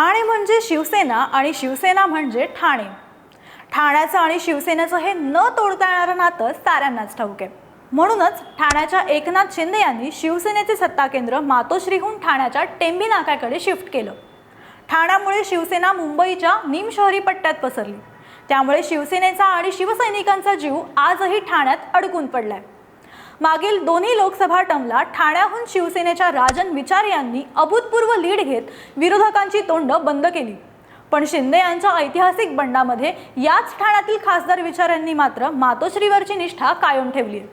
ठाणे म्हणजे शिवसेना आणि शिवसेना म्हणजे ठाणे. ठाण्याचं आणि शिवसेनेचं हे न तोडता येणारं नातं साऱ्यांनाच ठाऊक आहे. म्हणूनच ठाण्याच्या एकनाथ शिंदे यांनी शिवसेनेचे सत्ता केंद्र मातोश्रीहून ठाण्याच्या टेंबी नाक्याकडे शिफ्ट केलं. ठाण्यामुळे शिवसेना मुंबईच्या निमशहरी पट्ट्यात पसरली. त्यामुळे शिवसेनेचा आणि शिवसैनिकांचा जीव आजही ठाण्यात अडकून पडलाय. मागील दोन्ही लोकसभा टर्मला ठाण्याहून शिवसेनेच्या राजन विचार यांनी अभूतपूर्व लीड घेत विरोधकांची तोंड बंद केली. पण शिंदे यांच्या ऐतिहासिक बंडामध्ये याच ठाण्यातील खासदार विचारांनी मात्र मातोश्रीवरची निष्ठा कायम ठेवली आहे.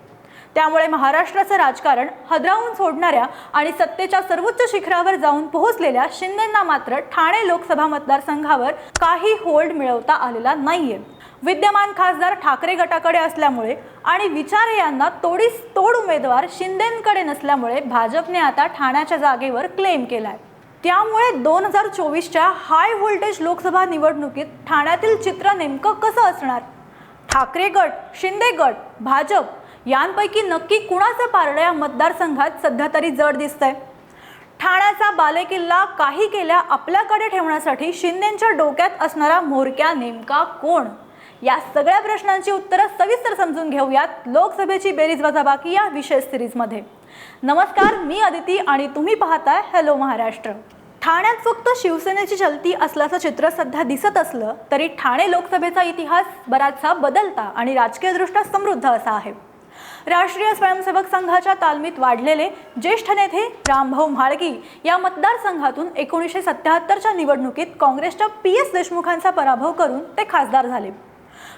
त्यामुळे महाराष्ट्राचं राजकारण हदरावून सोडणाऱ्या आणि सत्तेच्या सर्वोच्च शिखरावर जाऊन पोहोचलेल्या शिंदेंना मात्र ठाणे लोकसभा मतदारसंघावर काही होल्ड मिळवता आलेला नाहीये. विद्यमान खासदार ठाकरे गटाकडे असल्यामुळे आणि विचारे यांना तोडीस तोड उमेदवार शिंदेंकडे नसल्यामुळे भाजपने आता ठाण्याच्या जागेवर क्लेम केला आहे त्यामुळे दोन हजार चोवीसच्या हाय व्होल्टेज लोकसभा निवडणुकीत ठाण्यातील चित्र नेमकं कसं असणार? ठाकरे गट शिंदे गट भाजप यांपैकी नक्की कुणाचं पारडं या मतदारसंघात सध्या तरी जड दिसतंय? ठाण्याचा बालेकिल्ला काही केल्या आपल्याकडे ठेवण्यासाठी शिंदेच्या डोक्यात असणारा म्होरक्या नेमका कोण? या सगळ्या प्रश्नांची उत्तरं सविस्तर समजून घेऊयात लोकसभेची बेरीज वजाबाकी या विशेष सिरीजमध्ये. नमस्कार मी अदिती आणि तुम्ही पाहताय हॅलो महाराष्ट्र. ठाण्यात फक्त शिवसेनेची चलती असल्याचं चित्र सध्या दिसत असलं तरी ठाणे लोकसभेचा इतिहास बराचसा बदलता आणि राजकीयदृष्ट्या समृद्ध असा आहे. राष्ट्रीय स्वयंसेवक संघाच्या तालमीत वाढलेले ज्येष्ठ नेते रामभाऊ म्हाळगी या मतदारसंघातून एकोणीसशे सत्याहत्तरच्या निवडणुकीत काँग्रेसच्या पी एस देशमुखांचा पराभव करून ते खासदार झाले.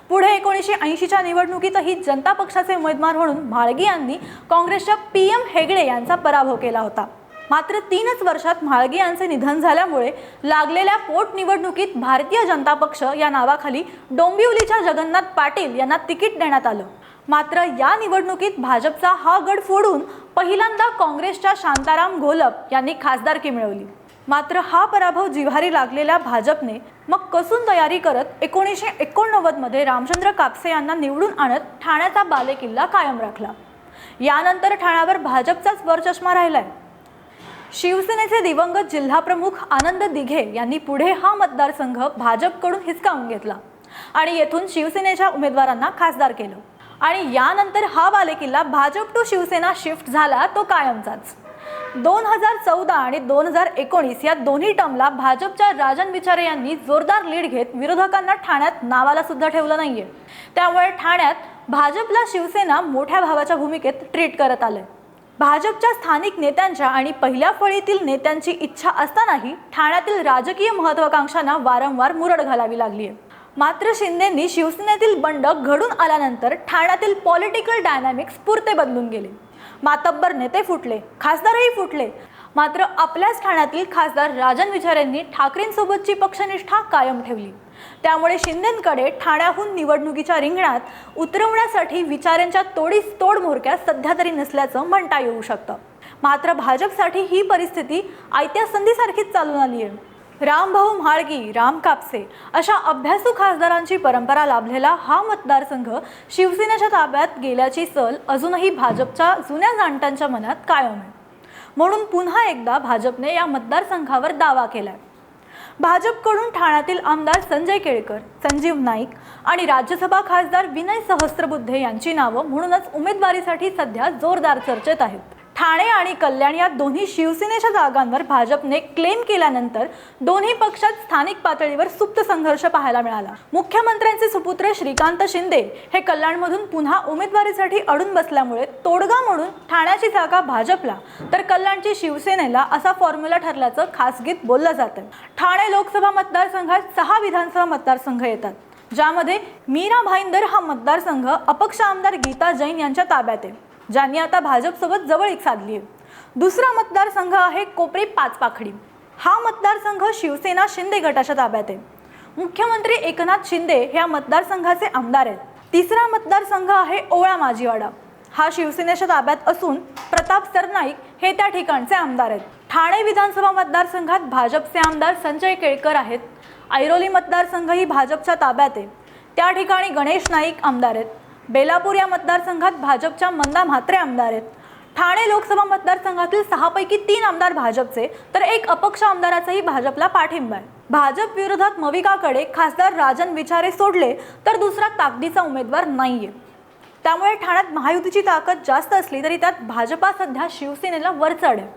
पुढे एकोणीसशे ऐंशीच्या निवडणुकीतही जनता पक्षाचे उमेदवार म्हणून म्हाळगी यांनी काँग्रेसच्या पी एम हेगडे यांचा पराभव केला होता. मात्र तीनच वर्षात म्हाळगी यांचे निधन झाल्यामुळे लागलेल्या पोटनिवडणुकीत भारतीय जनता पक्ष या नावाखाली डोंबिवलीच्या जगन्नाथ पाटील यांना तिकीट देण्यात आलं. मात्र या निवडणुकीत भाजपचा हा गड फोडून पहिल्यांदा काँग्रेसच्या शांताराम घोलप यांनी खासदारकी मिळवली. मात्र हा पराभव जिव्हारी लागलेल्या भाजपने मग कसून तयारी करत एकोणीसशे एकोणनव्वदमध्ये रामचंद्र कापसे यांना निवडून आणत ठाण्याचा बालेकिल्ला कायम राखला. यानंतर ठाण्यावर भाजपचाच वरचष्मा राहिलाय. शिवसेनेचे दिवंगत जिल्हाप्रमुख आनंद दिघे यांनी पुढे हा मतदारसंघ भाजपकडून हिसकावून घेतला आणि येथून शिवसेनेच्या उमेदवारांना खासदार केलं. आणि यानंतर हा बालेकिल्ला भाजप टू शिवसेना शिफ्ट झाला तो कायमचाच. दोन हजार चौदा आणि दोन हजार एकोणीस या दोन्ही टर्मला भाजपच्या राजन विचारे यांनी जोरदार लीड घेत विरोधकांना ठाण्यात नावाला सुद्धा ठेवलं नाहीये. त्यामुळे ठाण्यात भाजपला शिवसेना मोठ्या भावाच्या भूमिकेत ट्रीट करत आलंय. भाजपच्या स्थानिक नेत्यांच्या आणि पहिल्या फळीतील नेत्यांची इच्छा असतानाही ठाण्यातील राजकीय महत्वाकांक्षांना वारंवार मुरड घालावी लागली आहे मात्र शिंदेंनी शिवसेनेतील बंड घडून आल्यानंतर ठाण्यातील पॉलिटिकल डायनॅमिक्स पुरते बदलून गेले. मातब्बर नेते फुटले खासदारही फुटले. मात्र आपल्याच ठाण्यातील खासदार राजन विचारेंनी ठाकरेंसोबतची पक्षनिष्ठा कायम ठेवली. त्यामुळे शिंदेंकडे ठाण्याहून निवडणुकीच्या रिंगणात उतरवण्यासाठी विचारांच्या तोडीस तोड मोरक्या सध्या तरी नसल्याचं म्हणता येऊ शकतं. मात्र भाजपसाठी ही परिस्थिती आयत्या संधीसारखीच चालून आली आहे रामभाऊ म्हाळगी राम कापसे अशा अभ्यासू खासदारांची परंपरा लाभलेला हा मतदारसंघ शिवसेनेच्या ताब्यात गेल्याची सल अजूनही भाजपच्या जुन्या जाणत्यांच्या मनात कायम आहे. म्हणून पुन्हा एकदा भाजपने या मतदारसंघावर दावा केलाय. भाजपकडून ठाण्यातील आमदार संजय केळकर संजीव नाईक आणि राज्यसभा खासदार विनय सहस्त्रबुद्धे यांची नावं म्हणूनच उमेदवारीसाठी सध्या जोरदार चर्चेत आहेत. ठाणे आणि कल्याण या दोन्ही शिवसेनेच्या जागांवर भाजपने क्लेम केल्यानंतर दोन्ही पक्षात स्थानिक पातळीवर सुप्त संघर्ष पाहायला मिळाला. मुख्यमंत्र्यांचे सुपुत्र श्रीकांत शिंदे हे कल्याणमधून पुन्हा उमेदवारीसाठी अडून बसल्यामुळे तोडगा म्हणून ठाण्याची जागा भाजपला. तर कल्याणची शिवसेनेला असा फॉर्म्युला ठरल्याचं खासगीत बोललं जातं. ठाणे लोकसभा मतदारसंघात सहा विधानसभा मतदारसंघ येतात. ज्यामध्ये मीरा भाईंदर हा मतदारसंघ अपक्ष आमदार गीता जैन यांच्या ताब्यात आहे. ज्यांनी आता भाजपसोबत जवळीक साधली आहे. दुसरा मतदारसंघ आहे कोपरी पाचपाखडी. हा मतदारसंघ शिवसेना शिंदे गटाच्या ताब्यात आहे. मुख्यमंत्री एकनाथ शिंदे ह्या मतदारसंघाचे आमदार आहेत. तिसरा मतदारसंघ आहे ओवळा माजीवाडा. हा शिवसेनेच्या ताब्यात असून प्रताप सरनाईक हे त्या ठिकाणचे आमदार आहेत. ठाणे विधानसभा मतदारसंघात भाजपचे आमदार संजय केळकर आहेत. ऐरोली मतदारसंघ ही भाजपच्या ताब्यात आहे. त्या ठिकाणी गणेश नाईक आमदार आहेत. बेलापूर या मतदारसंघात भाजपच्या मंदा म्हात्रे आमदार आहेत. ठाणे लोकसभा मतदारसंघातील सहापैकी तीन आमदार भाजपचे तर एक अपक्ष आमदाराचाही भाजपला पाठिंबा आहे. भाजप विरोधात मविकाकडे खासदार राजन विचारे सोडले तर दुसरा ताकदीचा उमेदवार नाहीये. त्यामुळे ठाण्यात महायुतीची ताकद जास्त असली तरी त्यात भाजपा सध्या शिवसेनेला वरचढ आहे.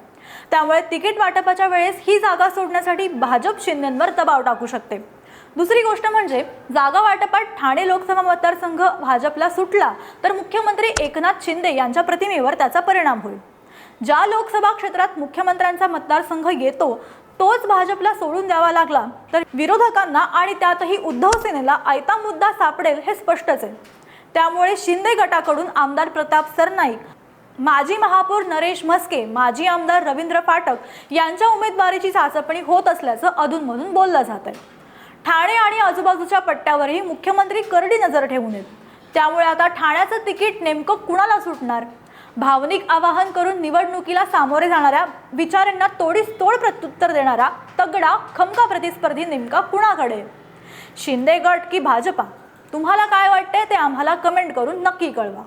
त्यामुळे तिकीट वाटपाच्या वेळेस ही जागा सोडण्यासाठी भाजप शिंदेंवर दबाव टाकू शकते. दुसरी गोष्ट म्हणजे जागा वाटपात ठाणे लोकसभा मतदारसंघ भाजपला सुटला तर मुख्यमंत्री एकनाथ शिंदे यांच्या प्रतिमेवर त्याचा परिणाम होईल. ज्या लोकसभा क्षेत्रात मुख्यमंत्र्यांचा मतदारसंघ येतो तोच भाजपला सोडून द्यावा लागला तर विरोधकांना आणि त्यातही उद्धव सेनेला आयता मुद्दा सापडेल हे स्पष्टच आहे. त्यामुळे शिंदे गटाकडून आमदार प्रताप सरनाईक माजी महापौर नरेश म्हस्के माजी आमदार रवींद्र फाटक यांच्या उमेदवारीची चाचपणी होत असल्याचं अधूनमधून बोललं जात आहे ठाणे आणि आजूबाजूच्या पट्ट्यावरही मुख्यमंत्री करडी नजर ठेवून येत त्यामुळे आता ठाण्याचं तिकीट नेमकं कुणाला सुटणार? भावनिक आवाहन करून निवडणुकीला सामोरे जाणाऱ्या विचारांना तोडीस तोड प्रत्युत्तर देणारा तगडा खमका प्रतिस्पर्धी नेमका कुणाकडे? शिंदे गट की भाजपा? तुम्हाला काय वाटतंय ते आम्हाला कमेंट करून नक्की कळवा.